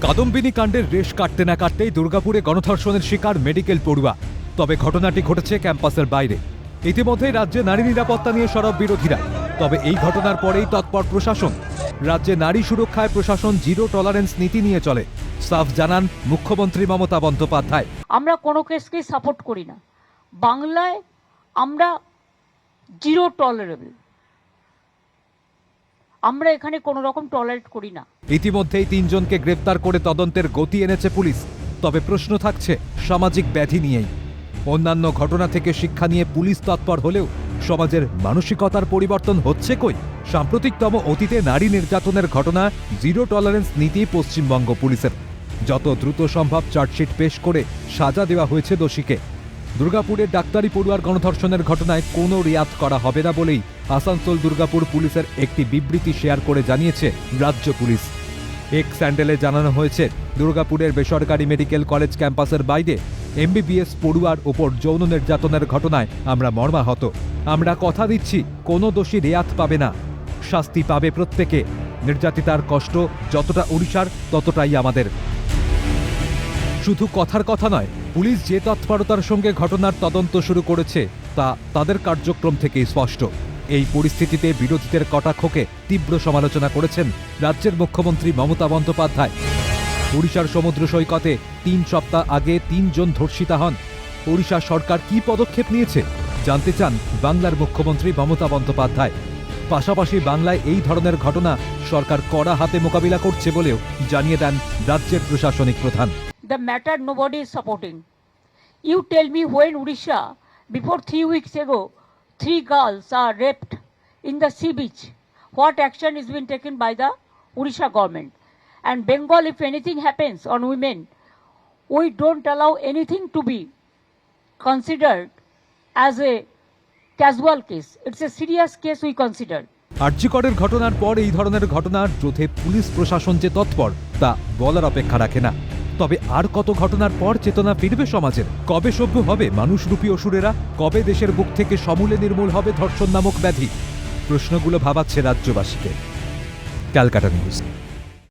কাদম্বিনী কাণ্ডের রেশ কাটতে না কাটতেই দুর্গাপুরে গণধর্ষণের শিকার মেডিকেল পড়ুয়া। তবে ঘটনাটি ঘটেছে ক্যাম্পাসের বাইরে। ইতিমধ্যেই রাজ্যে নারী নিরাপত্তা নিয়ে সরব বিরোধীরা। তবে এই ঘটনার পরেই তৎপর প্রশাসন। রাজ্যে নারী সুরক্ষায় প্রশাসন জিরো টলারেন্স নীতি নিয়ে চলে। সাফ জানান, মুখ্যমন্ত্রী মমতা বন্দ্যোপাধ্যায়। আমরা কোনো কেসকেই সাপোর্ট করি না। বাংলায় আমরা জিরো টলারেবল। আমরা এখানে কোনো রকম টলারেট করি না। ইতিমধ্যেই তিনজনকে গ্রেপ্তার করে তদন্তের গতি এনেছে পুলিশ। তবে প্রশ্ন থাকছে, সামাজিক ব্যাধি নিয়েই। অন্যান্য ঘটনা থেকে শিক্ষা নিয়ে পুলিশ তৎপর হলেও সমাজের মানসিকতার পরিবর্তন হচ্ছে কই? সাম্প্রতিকতম অতীতে নারী নির্যাতনের ঘটনা, জিরো টলারেন্স নীতি পশ্চিমবঙ্গ পুলিশের। যত দ্রুত সম্ভব চার্জশিট পেশ করে সাজা দেওয়া হয়েছে দোষীকে। দুর্গাপুরের ডাক্তারি পড়ুয়ার গণধর্ষণের ঘটনায় কোনো রিয়াত করা হবে না বলেই আসানসোল দুর্গাপুর পুলিশের একটি বিবৃতি শেয়ার করে জানিয়েছে রাজ্য পুলিশ। এক স্যান্ডেলে জানানো হয়েছে, দুর্গাপুরের বেসরকারি মেডিকেল কলেজ ক্যাম্পাসের বাইরে এমবিবিএস পড়ুয়ার ওপর যৌন নির্যাতনের ঘটনায় আমরা মর্মাহত। আমরা কথা দিচ্ছি, কোনো দোষী রেয়াত পাবে না। শাস্তি পাবে প্রত্যেকে। নির্যাতিতার কষ্ট যতটা ওড়িশার ততটাই আমাদের। শুধু কথার কথা নয়, পুলিশ যে তৎপরতার সঙ্গে ঘটনার তদন্ত শুরু করেছে, তা তাদের কার্যক্রম থেকেই স্পষ্ট। এই পরিস্থিতিতে বিরোধীদের কটাক্ষকে তীব্র সমালোচনা করেছেন রাজ্যের মুখ্যমন্ত্রী মমতা বন্দ্যোপাধ্যায়। ওড়িশার সমুদ্র সৈকতে তিন সপ্তাহ আগে তিনজন ধর্ষিতা হন। ওড়িশা সরকার কি পদক্ষেপ নিয়েছে জানতে চান বাংলার মুখ্যমন্ত্রী মমতা বন্দ্যোপাধ্যায়। পাশাপাশি বাংলায় এই ধরনের ঘটনা সরকার কড়া হাতে মোকাবিলা করছে বলেও জানিয়ে দেন রাজ্যের প্রশাসনিক প্রধান। The matter nobody is supporting. You tell me when Odisha, before three weeks ago, three girls are raped in the sea beach. What action is being taken by the Odisha government? And Bengal, if anything happens on women, we don't allow anything to be considered as a casual case. It's a serious case we consider. আর্যিকরের ঘটনার পর এই ধরনের ঘটনার রোধে police প্রশাসন যে তৎপর তা বলার অপেক্ষা রাখে না তবে আর কত ঘটনার পর চেতনা ফিরবে সমাজের? কবে সভ্য হবে মানুষরূপী অসুরেরা? কবে দেশের বুক থেকে সমূলে নির্মূল হবে ধর্ষণ নামক ব্যাধি? প্রশ্নগুলো ভাবাচ্ছে রাজ্যবাসীকে। ক্যালকাটা নিউজ।